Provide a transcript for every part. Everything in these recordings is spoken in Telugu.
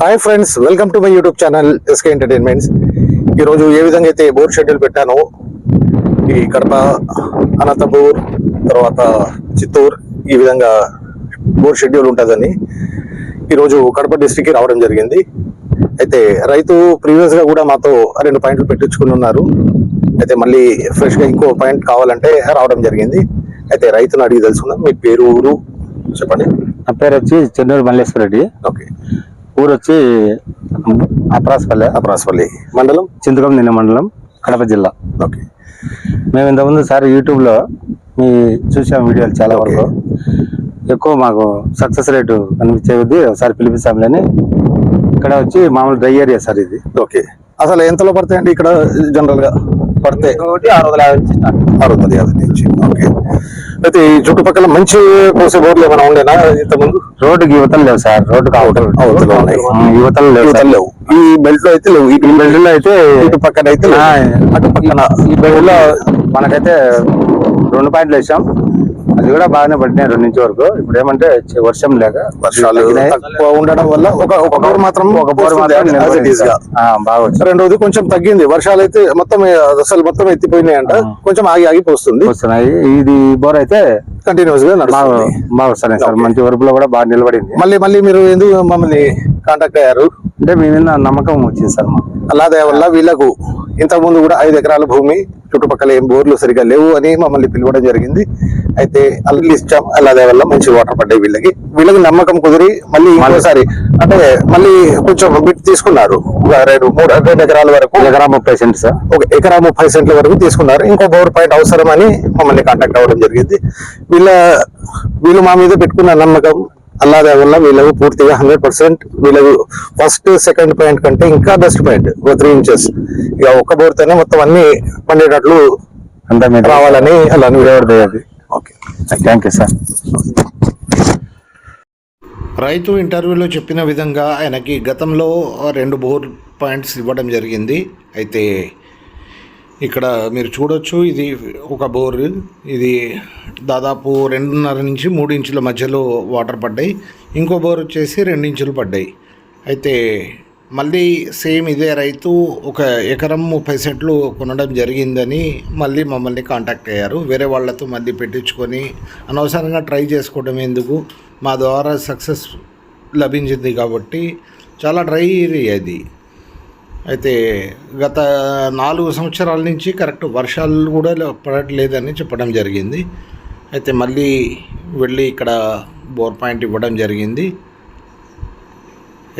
Hi friends welcome to my YouTube channel SK entertainments ఈరోజు ఏ విధంగా అయితే బోర్ షెడ్యూల్ పెట్టానో ఈ కడప అనంతపూర్ తర్వాత చిత్తూరు ఈ విధంగా బోర్ షెడ్యూల్ ఉంటుందని ఈరోజు కడప డిస్టిక్కి రావడం జరిగింది. అయితే రైతు ప్రీవియస్గా కూడా మాతో రెండు పాయింట్లు పెట్టించుకుని ఉన్నారు. అయితే మళ్ళీ ఫ్రెష్గా ఇంకో పాయింట్ కావాలంటే రావడం జరిగింది. అయితే రైతును అడిగి తెలుసుకుందాం. మీ పేరు ఊరు చెప్పండి. నా పేరు వచ్చి చెన్నూరు మల్లేశ్వర రెడ్డి. ఓకే. ఊరు వచ్చి అప్రాస్పల్లె. అప్రాస్పల్లి మండలం? చింతకం నిన్న మండలం కడప జిల్లా. ఓకే. మేము ఇంతకుముందు సార్ యూట్యూబ్లో మీ చూసాం వీడియోలు చాలా వరకు. ఎక్కువ మాకు సక్సెస్ రేటు కనిపించే కొద్దీ ఒకసారి పిలిపిస్తాంలేని ఇక్కడ వచ్చి మామూలు డ్రై ఏరియా సార్ ఇది. ఓకే. అసలు ఎంతలో పడతాయండి ఇక్కడ జనరల్గా పడితే ఒకటి ఆరు వందల యాభై నుంచి ఆరు వందల యాభై నుంచి. ఓకే. అయితే ఈ చుట్టుపక్కల మంచి కోసే బోర్లు ఏమైనా ఉండేనా ఇంతకుముందు? రోడ్డుకి యువతలు లేవు సార్. రోడ్డుకి అవతల అవతల ఉన్నాయి. యువతలు లేవు. యువతలు లేవు ఈ బెల్ట్లో అయితే లేవు. ఈ బెల్ట్లో అయితే ఇటు పక్కన అయితే అటు పక్కన. ఈ బెల్ట్లో మనకైతే రెండు పాయింట్లు వేసాం. అది కూడా బాగానే పట్టినాయి రెండు నుంచి వరకు. ఇప్పుడు ఏమంటే వర్షం లేక వర్షాలు. తక్కువ ఉండడం వల్ల ఒక ఒక బోర్ మాత్రం ఒక బోర్ మాత్రం బాగా వచ్చింది. రెండోది కొంచెం తగ్గింది. వర్షాలు అయితే మొత్తం అసలు మొత్తం ఎత్తిపోయినాయి అంట. కొంచెం ఆగి ఆగి పోస్తుంది. వస్తున్నాయి. ఇది బోర్ అయితే కంటిన్యూస్గా బాగా వస్తున్నాయి సార్. మంచి వరపులో కూడా బాగా నిలబడింది. మళ్ళీ మళ్ళీ మీరు ఎందుకు మమ్మల్ని కాంటాక్ట్ అయ్యారు? అంటే మీ మీద నమ్మకం వచ్చింది సార్ మాకు. అల్లాదే వల్ల వీళ్ళకు ఇంతకు ముందు కూడా ఐదు ఎకరాల భూమి చుట్టుపక్కల ఏం బోర్లు సరిగా లేవు అని మమ్మల్ని పిలవడం జరిగింది. అయితే అల్లు ఇచ్చాం అల్లాదే వల్ల మంచి వాటర్ పడ్డాయి వీళ్ళకి. వీళ్ళకి నమ్మకం కుదిరి మళ్ళీ ఇంకోసారి అంటే మళ్ళీ కొంచెం బిట్ తీసుకున్నారు. రెండు మూడు రెండు ఎకరాల వరకు. ఎకరా ముప్పై సెంట్ సార్. ఒక ఎకరా ముప్పై సెంట్ల వరకు తీసుకున్నారు. ఇంకో బోర్ పాయింట్ అవసరమని మమ్మల్ని కాంటాక్ట్ అవ్వడం జరిగింది. వీళ్ళ వీళ్ళు మా మీద పెట్టుకున్న నమ్మకం అల్లాదే వల్ల వీళ్ళకు పూర్తిగా హండ్రెడ్ పర్సెంట్ వీళ్ళకు ఫస్ట్ సెకండ్ పాయింట్ కంటే ఇంకా బెస్ట్ పాయింట్ ఒక త్రీ ఇంచెస్ ఇక ఒక్క బోర్తోనే మొత్తం అన్ని పండేటట్లు అంతా రావాలని అలా దేవుడి ఓకే. థ్యాంక్ యూ సార్ రైతు ఇంటర్వ్యూలో చెప్పిన విధంగా ఆయనకి గతంలో రెండు బోర్ పాయింట్స్ ఇవ్వడం జరిగింది. అయితే ఇక్కడ మీరు చూడొచ్చు ఇది ఒక బోర్. ఇది దాదాపు రెండున్నర నుంచి మూడు ఇంచుల మధ్యలో వాటర్ పడ్డాయి. ఇంకో బోర్ వచ్చేసి రెండు ఇంచులు పడ్డాయి. అయితే మళ్ళీ సేమ్ ఇదే రైతు ఒక ఎకరం ముప్పై సెంట్లు కొనడం జరిగిందని మళ్ళీ మమ్మల్ని కాంటాక్ట్ అయ్యారు. వేరే వాళ్ళతో మళ్ళీ పెట్టించుకొని అనవసరంగా ట్రై చేసుకోవడం ఎందుకు? మా ద్వారా సక్సెస్ లభించింది కాబట్టి చాలా డ్రై అది. అయితే గత నాలుగు సంవత్సరాల నుంచి కరెక్ట్ వర్షాలు కూడా పడట్లేదని చెప్పడం జరిగింది. అయితే మళ్ళీ వెళ్ళి ఇక్కడ బోర్ పాయింట్ ఇవ్వడం జరిగింది.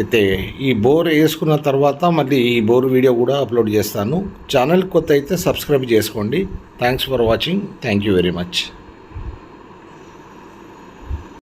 అయితే ఈ బోర్ వేసుకున్న తర్వాత మళ్ళీ ఈ బోర్ వీడియో కూడా అప్లోడ్ చేస్తాను. ఛానల్ కొత్త అయితే సబ్స్క్రైబ్ చేసుకోండి. Thanks for watching thank you very much